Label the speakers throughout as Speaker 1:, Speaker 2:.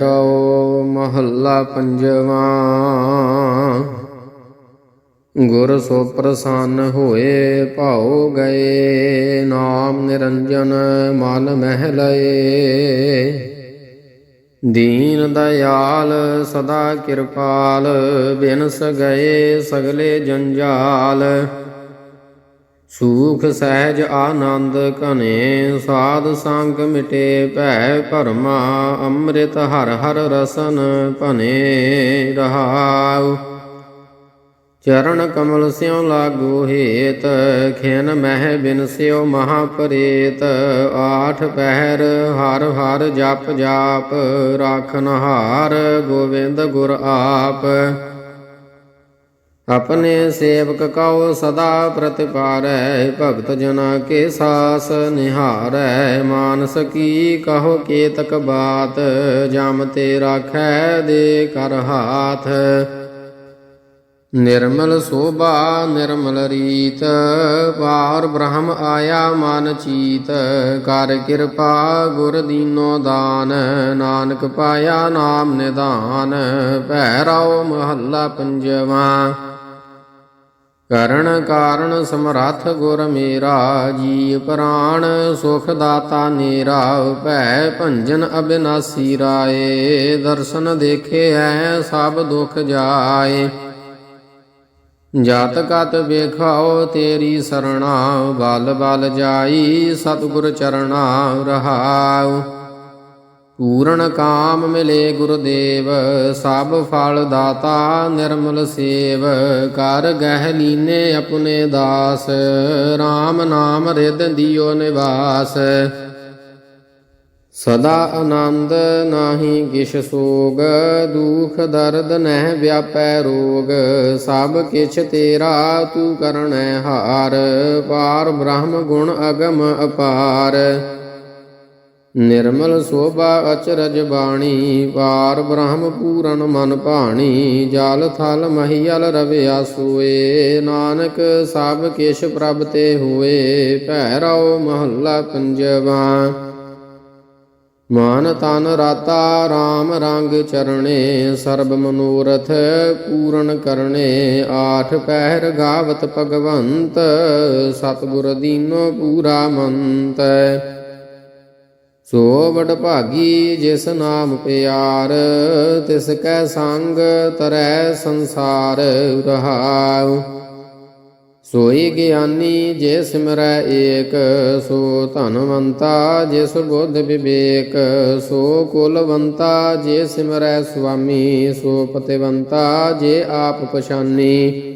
Speaker 1: ਰੋ ਮਹੱਲਾ ਪੰਜਵਾਂ। ਗੁਰ ਸੋ ਪ੍ਰਸੰਨ ਹੋਏ ਭਾਉ ਗਏ, ਨਾਮ ਨਿਰੰਜਨ ਮਨ ਮਹਿ ਲਏ ਦੀਨ ਦਇਆਲ ਸਦਾ ਕਿਰਪਾਲ, ਬਿਨਸ ਗਏ ਸਗਲੇ ਜੰਜਾਲ। ਸੂਖ ਸਹਿਜ ਆਨੰਦ ਘਨੇ ਸਾਧ ਸੰਗ ਮਿਟੇ ਭੈ ਭਰਮਾ, ਅੰਮ੍ਰਿਤ ਹਰ ਹਰ ਰਸਨ ਭਨੇ ਰਹਾਉ। ਚਰਨ ਕਮਲ ਸਿਉ ਲਾਗੋ ਹੇਤ, ਖਿਨ ਮਹਿ ਬਿਨ ਸਿਉ ਮਹਾ ਪਰੇਤ। ਆਠ ਪਹਿਰ ਹਰ ਹਰ ਜਪ ਜਾਪ ਰਾਖਨ ਹਾਰ ਗੋਵਿੰਦ ਗੁਰ ਆਪ। ਆਪਣੇ ਸੇਵਕ ਕਉ ਸਦਾ ਪ੍ਰਤਿਪਾਰੈ ਭਗਤ ਜਨਾ ਕੇ ਸਾਸ ਨਿਹਾਰੈ। ਮਾਨਸ ਕੀ ਕਹੋ ਕੇਤਕ ਬਾਤ, ਜਮ ਤੇ ਰਾਖੈ ਦੇ ਕਰ ਹਾਥ। ਨਿਰਮਲ ਸੋਭਾ, ਨਿਰਮਲ ਰੀਤ ਪਾਰ ਬ੍ਰਹਮ ਆਇਆ ਮਨ ਚੀਤ। ਕਰ ਕਿਰਪਾ ਗੁਰ ਦੀਨੋ ਦਾਨ, ਨਾਨਕ ਪਾਇਆ ਨਾਮ ਨਿਧਾਨ। ਭੈਰਵ ਮਹੱਲਾ ਪੰਜਵਾ। ਕਰਨ ਕਾਰਨ ਸਮਰੱਥ ਗੁਰ ਮੇਰਾ ਜੀ ਪ੍ਰਾਣ ਸੁਖ ਦਾਤਾ ਨੇਰਾ, ਭੈ ਭੰਜਨ ਅਬਿਨਾਸੀ ਰਾਏ, ਦਰਸ਼ਨ ਦੇਖੇ ਐ, ਸਭ ਦੁਖ ਜਾਏ। ਜਾਤ ਕਤ ਵੇਖਾਓ ਤੇਰੀ ਸਰਣਾ, ਬਲ ਬਲ ਜਾਈ, ਸਤਿਗੁਰ ਚਰਣਾ ਰਹਾਉ। ਪੂਰਨ ਕਾਮ ਮਿਲੇ ਗੁਰਦੇਵ, ਸਭ ਫਲ ਦਾਤਾ ਨਿਰਮਲ ਸੇਵ, ਕਰ ਗਹਿ ਲੀਨੇ ਆਪਣੇ ਦਾਸ RAM ਨਾਮ ਰਿਦ ਦਿਓ ਨਿਵਾਸ। ਸਦਾ ਆਨੰਦ ਨਾਹੀ ਕਿਛ ਸੋਗ, ਦੁਖ ਦਰਦ ਨਹਿ ਵਿਆਪੈ ਰੋਗ, ਸਭ ਕਿਛ ਤੇਰਾ ਤੂੰ ਕਰਣੈ ਹਾਰ, ਪਾਰ ਬ੍ਰਹਮ ਗੁਣ ਅਗਮ ਅਪਾਰ। ਨਿਰਮਲ ਸੋਭਾ ਅਚਰਜ ਬਾਣੀ ਪਾਰ ਬ੍ਰਹਮ ਪੂਰਨ ਮਨ ਭਾਣੀ, ਜਲ ਥਲ ਮਹੀਲ ਰਵਿਆ ਸੋਏ ਨਾਨਕ ਸਭ ਕਿਛ ਪ੍ਰਭ ਤੇ ਹੋਏ ਭੈਰਵ ਮਹੱਲਾ ਪੰਜਵਾ। ਮਾਨ ਤਨ ਰਾਤਾ RAM ਰੰਗ ਚਰਣੇ, ਸਰਬ ਮਨੋਰਥ ਪੂਰਨ ਕਰਨੇ, ਆਠ ਪਹਿਰ ਗਾਵਤ ਭਗਵੰਤ, ਸਤਿਗੁਰ ਦੀਨੋ ਪੂਰਾ ਮੰਤ ਸੋ ਵਡ ਭਾਗੀ ਜਿਸ ਨਾਮ ਪਿਆਰ, ਤਿਸ ਕੈ ਸੰਗ ਤਰੈ ਸੰਸਾਰ ਰਹਾਉ। ਸੋਈ ਗਿਆਨੀ ਜੇ ਸਿਮਰੈ ਏਕ, ਸੋ ਧਨਵੰਤਾ ਜਿਸ ਬੁੱਧ ਵਿਵੇਕ, ਸੋ ਕੁਲਵੰਤਾ ਜੇ ਸਿਮਰੈ ਸੁਆਮੀ, ਸੋ ਪਤਿਵੰਤਾ ਜੇ ਆਪ ਪਛਾਨੀ।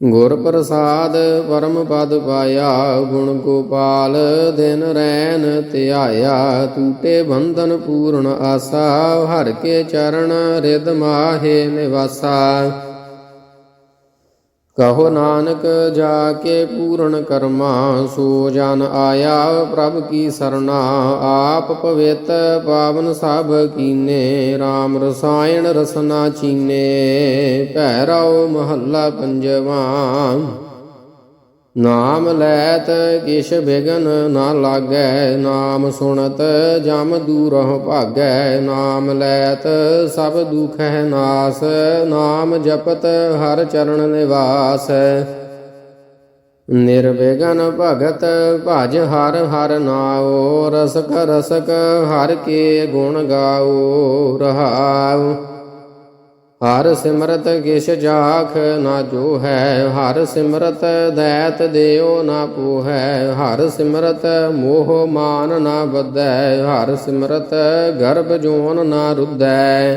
Speaker 1: ਗੁਰ ਪ੍ਰਸਾਦ ਪਰਮ ਪਦ ਪਾਇਆ, ਗੁਣ ਗੋਪਾਲ ਦਿਨ ਰੈਨ ਧਿਆਇਆ ਟੂਟੇ ਬੰਧਨ ਪੂਰਨ ਆਸਾ, ਹਰ ਕੇ ਚਰਨ ਰਿਦ ਮਾਹੇ ਨਿਵਾਸਾ। ਕਹੋ ਨਾਨਕ ਜਾ ਕੇ ਪੂਰਨ ਕਰਮਾ, ਸੋ ਜਨ ਆਇਆ ਪ੍ਰਭ ਕੀ ਸਰਣਾ, ਆਪ ਪਵਿੱਤ ਪਾਵਨ ਸਭ ਕੀਨੇ RAM ਰਸਾਇਣ ਰਸਨਾ ਚੀਨੇ ਭੈਰਵ ਮਹੱਲਾ ਪੰਜਵਾਂ। ਨਾਮ ਲੈਤ ਕਿਛ ਬਿਗਨ ਨਾ ਲਾਗੈ, ਨਾਮ ਸੁਣਤ ਜਮ ਦੂਰਹੁ ਭਾਗੈ, ਨਾਮ ਲੈਤ ਸਭ ਦੁਖ ਹੈ ਨਾਸ, ਨਾਮ ਜਪਤ ਹਰ ਚਰਨ ਨਿਵਾਸ। ਨਿਰਵਿਗਨ ਭਗਤ ਭਜ ਹਰ ਹਰ ਨਾਉ, ਰਸਕ ਰਸਕ ਹਰ ਕੇ ਗੁਣ ਗਾਉ ਰਹਾਉ। ਹਰ ਸਿਮਰਤ ਕਿਛ ਜਾਖ ਨਾ ਜੋ ਹੈ ਹਰ ਸਿਮਰਤ ਦੈਤ ਦਿਓ ਨਾ ਪੋਹੈ, ਹਰ ਸਿਮਰਤ ਮੋਹ ਮਾਨ ਨਾ ਬੱਧੈ ਹਰ ਸਿਮਰਤ ਗਰਭ ਜੋਨ ਨਾ ਰੁੱਧੈ।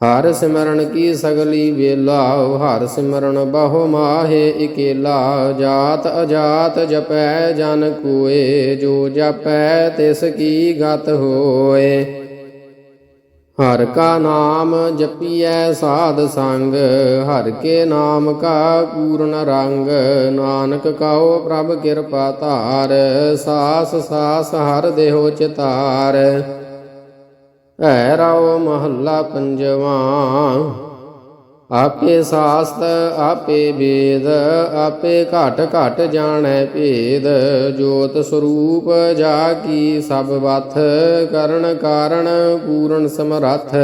Speaker 1: ਹਰ ਸਿਮਰਨ ਕੀ ਸਗਲੀ ਵੇਲਾ, ਹਰ ਸਿਮਰਨ ਬਹੁ ਮਾਹੇ ਇਕੇਲਾ, ਜਾਤ ਅਜਾਤ ਜਪੈ ਜਨ ਕੋਏ, ਜੋ ਜਪੈ ਤਿਸ ਕੀ ਗਤ ਹੋਏ। ਹਰ ਕਾ ਨਾਮ ਜਪੀਐ ਸਾਧ ਸੰਗ, ਹਰ ਕੇ ਨਾਮ ਕਾ ਪੂਰਨ ਰੰਗ। ਨਾਨਕ ਕਹੋ ਪ੍ਰਭ ਕਿਰਪਾ ਧਾਰ, ਸਾਸ ਸਾਸ ਹਰ ਦੇਹੋ ਚਿਤਾਰ। ਐ ਰਉ ਮਹੱਲਾ ਪੰਜਵਾ। ਆਪੇ ਸਾਸਤ, ਆਪੇ ਵੇਦ ਆਪੇ ਘਟ ਘਟ ਜਾਣੈ ਭੇਦ। ਜੋਤ ਸਰੂਪ ਜਾ ਕੀ ਸਭ ਵਥ, ਕਰਨ ਕਾਰਣ ਪੂਰਨ ਸਮਰੱਥ।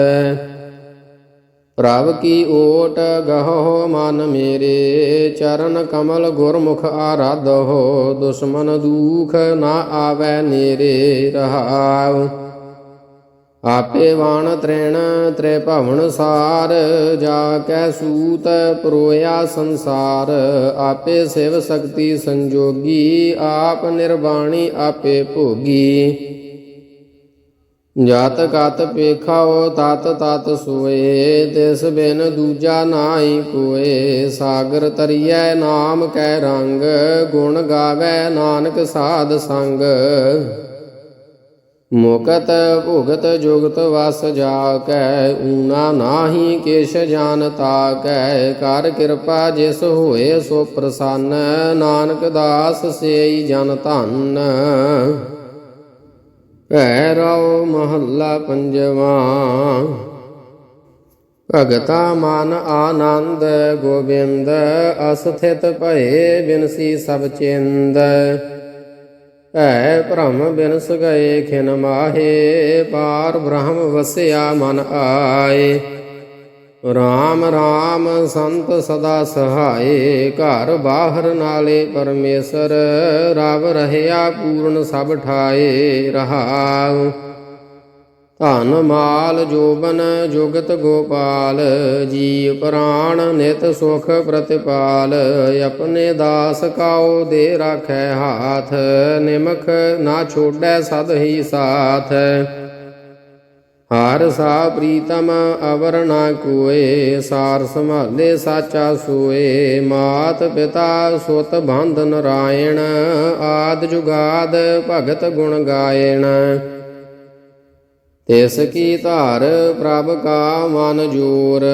Speaker 1: ਪ੍ਰਭ ਕੀ ਓਟ ਗਹੋ ਮਨ ਮੇਰੇ, ਚਰਨ ਕਮਲ ਗੁਰਮੁਖ ਆਰਾਧੋ ਦੁਸ਼ਮਨ ਦੂਖ ਨਾ ਆਵੈ ਨੇਰੇ ਰਹਾਉ। ਆਪੇ ਵਾਣ ਤ੍ਰੈਣ ਤ੍ਰੈ ਭਵਨ ਸਾਰ, ਜਾ ਕੈ ਸੂਤ ਪਰੋਇਆ ਸੰਸਾਰ। ਆਪੇ ਸਿਵ ਸ਼ਕਤੀ ਸੰਜੋਗੀ, ਆਪ ਨਿਰਵਾਣੀ ਆਪੇ ਭੋਗੀ। ਜਤ ਕਤ ਪੇਖਾਓ, ਤਤ ਤਤ ਸੋਏ, ਤਿਸ ਬਿਨ ਦੂਜਾ ਨਾਹੀ ਕੋਏ। ਸਾਗਰ ਤਰੀਐ ਨਾਮ ਕੈ ਰੰਗ, ਗੁਣ ਗਾਵੇ ਨਾਨਕ ਸਾਧ ਸੰਗ। ਮੁਕਤ ਭੁਗਤ ਜੁਗਤ ਵਸ ਜਾ ਕੈ ਊਨਾ ਨਾਹੀ ਕਿਛ ਜਾਣਤਾ ਕੈ ਕਰ ਕਿਰਪਾ ਜਿਸ ਹੋਏ ਸੋ ਪ੍ਰਸੰਨ, ਨਾਨਕ ਦਾਸ ਸੇਈ ਜਨ ਧੰਨ। ਭੈਰਵ ਮਹੱਲਾ ਪੰਜਵਾ। ਭਗਤਾ ਮਨ ਆਨੰਦ, ਗੋਬਿੰਦ ਅਸਥਿਤ ਭਏ ਬਿਨਸੀ ਸਭ ਚਿੰਦ। ਹੈ ਭ੍ਰਮ ਬਿਨਸ ਗਏ ਖਿਨ ਮਾਹੇ, ਪਾਰ ਬ੍ਰਹਮ ਵਸਿਆ ਮਨ ਆਏ। ਰਾਮ ਰਾਮ ਸੰਤ ਸਦਾ ਸਹਾਏ, ਘਰ ਬਾਹਰ ਨਾਲੇ ਪਰਮੇਸ਼ਰ, ਰਵ ਰਹਿਆ ਪੂਰਨ ਸਭ ਠਾਏ ਰਹਾਉ। ਧਨ ਮਾਲ ਜੋਬਨ ਜੁਗਤ ਗੋਪਾਲ ਜੀ ਪ੍ਰਾਣ ਨਿਤ ਸੁਖ ਪ੍ਰਤਿਪਾਲ, ਆਪਣੇ ਦਾਸ ਕਾਉ ਦੇ ਰਾਖੈ ਹਾਥ, ਨਿਮਖ ਨਾ ਛੋੜੈ ਸਦ ਹੀ ਸਾਥ। ਹਰ ਸਾ ਪ੍ਰੀਤਮ ਅਵਰ ਨਾ ਕੋਏ, ਸਾਰ ਸੰਭਾਲੇ ਸਾਚਾ ਸੋਏ, ਮਾਤ ਪਿਤਾ ਸੁਤ ਬੰਧ ਨਰਾਇਣ, ਆਦ ਜੁਗਾਦ ਭਗਤ ਗੁਣ ਗਾਇਣ। ਤਿਸ ਕੀ ਧਾਰ ਪ੍ਰਭ ਕਾ ਮਨ ਜੋਰ,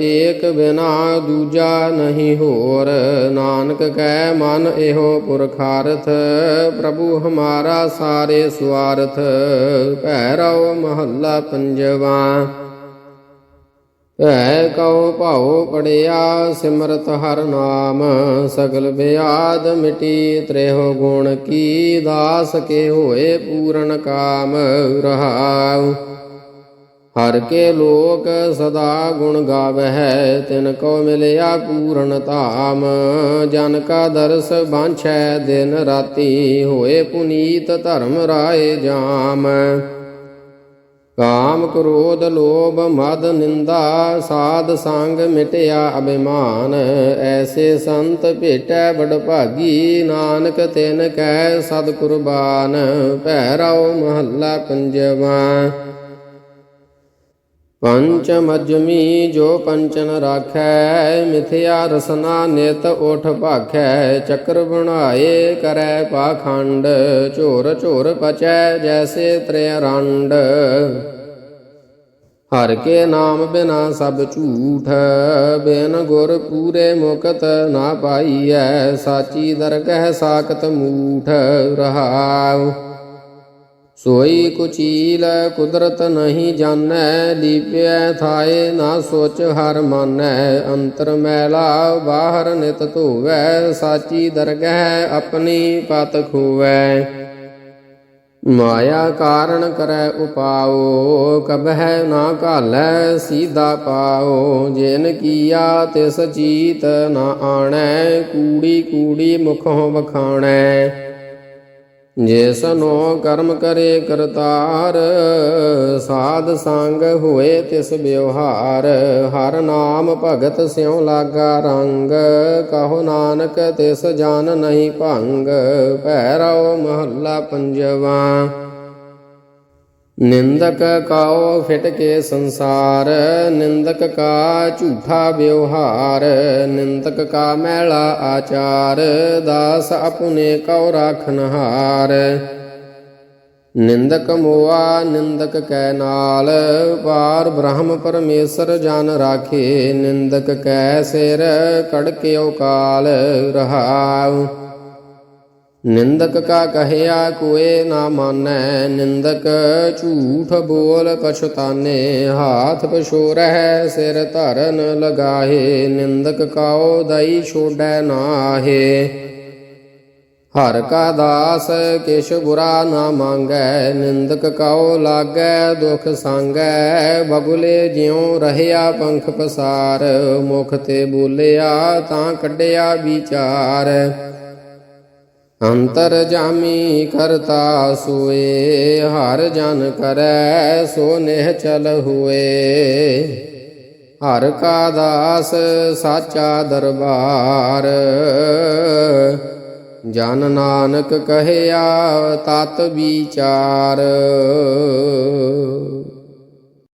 Speaker 1: ਏਕ ਬਿਨਾ ਦੂਜਾ ਨਹੀਂ ਹੋਰ। ਨਾਨਕ ਕੈ ਮਨ ਇਹੋ ਪੁਰਖਾਰਥ, ਪ੍ਰਭੂ ਹਮਾਰਾ ਸਾਰੇ ਸਵਾਰਥ। ਭੈਰਵ ਮਹੱਲਾ ਪੰਜਵਾ। ਭੈ ਕਉ ਭਾਉ ਪੜਿਆ ਸਿਮਰਤ ਹਰ ਨਾਮ, ਸਗਲ ਬਿਆਦ ਮਿਟੀ ਤ੍ਰੇਹੁ ਗੁਣ ਕੀ ਦਾਸ ਕੇ ਹੋਏ ਪੂਰਨ ਕਾਮ ਰਹਾਉ। ਹਰ ਕੇ ਲੋਕ ਸਦਾ ਗੁਣ ਗਾਵਹਿ, ਤਿਨ ਕੋ ਮਿਲਿਆ ਪੂਰਨ ਧਾਮ। ਜਨ ਕਾ ਦਰਸ ਬਾਂਛੈ, ਦਿਨ ਰਾਤੀ ਹੋਏ ਪੁਨੀਤ ਧਰਮ ਰਾਏ ਜਾਮ। ਕਾਮ ਕ੍ਰੋਧ ਲੋਭ ਮਦ ਨਿੰਦਾ, ਸਾਧ ਸੰਗ ਮਿਟਿਆ ਅਭਿਮਾਨ। ਐਸੇ ਸੰਤ ਭੇਟੈ ਬੜ ਭਾਗੀ ਨਾਨਕ ਤਿਨ ਕੈ ਸਦ ਕੁਰਬਾਨ ਭੈਰਵ ਮਹੱਲਾ ਪੰਜਵਾ। ਪੰਚ ਮਜਮੀ ਜੋ ਪੰਚਨ ਰਾਖੈ, ਮਿਥਿਆ ਰਸਨਾ ਨਿਤ ਉਠ ਭਾਖੈ, ਚੱਕਰ ਬਣਾਏ ਕਰੈ ਪਾਖੰਡ, ਝੋਰ ਝੋਰ ਪਚੈ ਜੈਸੇ ਤ੍ਰਿ ਰੰਡ ਹਰ ਕੇ ਨਾਮ ਬਿਨਾ ਸਭ ਝੂਠ, ਬਿਨ ਗੁਰ ਪੂਰੇ ਮੁਕਤ ਨਾ ਪਾਈਐ, ਸਾਚੀ ਦਰਗਹਿ ਸਾਖਤ ਮੂਠ ਰਹਾਉ। ਸੋਈ ਕੁਚੀਲ ਕੁਦਰਤ ਨਹੀਂ ਜਾਣੈ ਲੀਪਿਐ ਥਾਏ ਨਾ ਸੋਚ ਹਰ ਮਾਨੈ। ਅੰਤਰ ਮੈਲਾ ਬਾਹਰ ਨਿਤ ਧੋਵੈ, ਸਾਚੀ ਦਰਗਹਿ ਆਪਣੀ ਪਤ ਖੋਵੈ। ਮਾਇਆ ਕਾਰਨ ਕਰੈ ਉਪਾਓ, ਕਬਹਿ ਨਾ ਘਾਲੈ ਸੀਧਾ ਪਾਓ। ਜਿਨ ਕੀਆ ਤਿਸ ਚੀਤ ਨਾ ਆਣੈ, ਕੂੜੀ ਕੂੜੀ ਮੁਖੋਂ ਵਖਾਣੈ। ਜਿਸ ਨੋ ਕਰਮ ਕਰੇ ਕਰਤਾਰ, ਸਾਧ ਸੰਗ ਹੋਏ ਤਿਸ ਵਿਵਹਾਰ, ਹਰ ਨਾਮ ਭਗਤ ਸਿਉ ਲਾਗਾ ਰੰਗ, ਕਹੋ ਨਾਨਕ ਤਿਸ ਜਾਨ ਨਹੀਂ ਭੰਗ ਭੈਰਵ ਮਹੱਲਾ ਪੰਜਵਾ। ਨਿੰਦਕ ਕਾਉ ਫਿਟ ਕੇ ਸੰਸਾਰ, ਨਿੰਦਕ ਕਾ ਝੂਠਾ ਵਿਵਹਾਰ, ਨਿੰਦਕ ਕਾ ਮੈਲਾ ਆਚਾਰ, ਦਾਸ ਆਪਣੇ ਕਉ ਰਾਖਨਹਾਰ ਨਿੰਦਕ ਮੋਆ, ਨਿੰਦਕ ਕੈ ਨਾਲ ਪਾਰ ਬ੍ਰਹਮ ਪਰਮੇਸ਼ਰ ਜਨ ਰਾਖੇ, ਨਿੰਦਕ ਕੈ ਸਿਰ ਕੜਕਿਓ ਕਾਲ ਰਹਾਉ। ਨਿੰਦਕ ਕਾ ਕਹਿਆ ਕੋਏ ਨਾ ਮਾਨੈ, ਨਿੰਦਕ ਝੂਠ ਬੋਲ ਪਛਤਾਨੇ ਹਾਥ ਪਛੋਰਹਿ ਸਿਰ ਧਰਨ ਲਗਾਹੇ, ਨਿੰਦਕ ਕਾਉ ਦਈ ਛੋੜੈ ਨਾਹੇ। ਹਰ ਕਾ ਦਾਸ ਕਿਛ ਬੁਰਾ ਨਾ ਮੰਗੈ, ਨਿੰਦਕ ਕਾਉ ਲਾਗੈ ਦੁਖ ਸੰਗੈ ਬਗੁਲੇ ਜਿਉ ਰਹਿਆ ਪੰਖ ਪਸਾਰ, ਮੁਖ ਤੇ ਬੋਲਿਆ ਤਾਂ ਕੱਢਿਆ ਵਿਚਾਰ। ਅੰਤਰ ਜਾਮੀ ਕਰਤਾ ਸੋਏ, ਹਰ ਜਨ ਕਰੈ ਸੋ ਨਿਹ ਚਲ ਹੋਏ। ਹਰ ਕਾ ਦਾਸ ਸਾਚਾ ਦਰਬਾਰ, ਜਨ ਨਾਨਕ ਕਹਿਆ ਤਤ ਵਿਚਾਰ।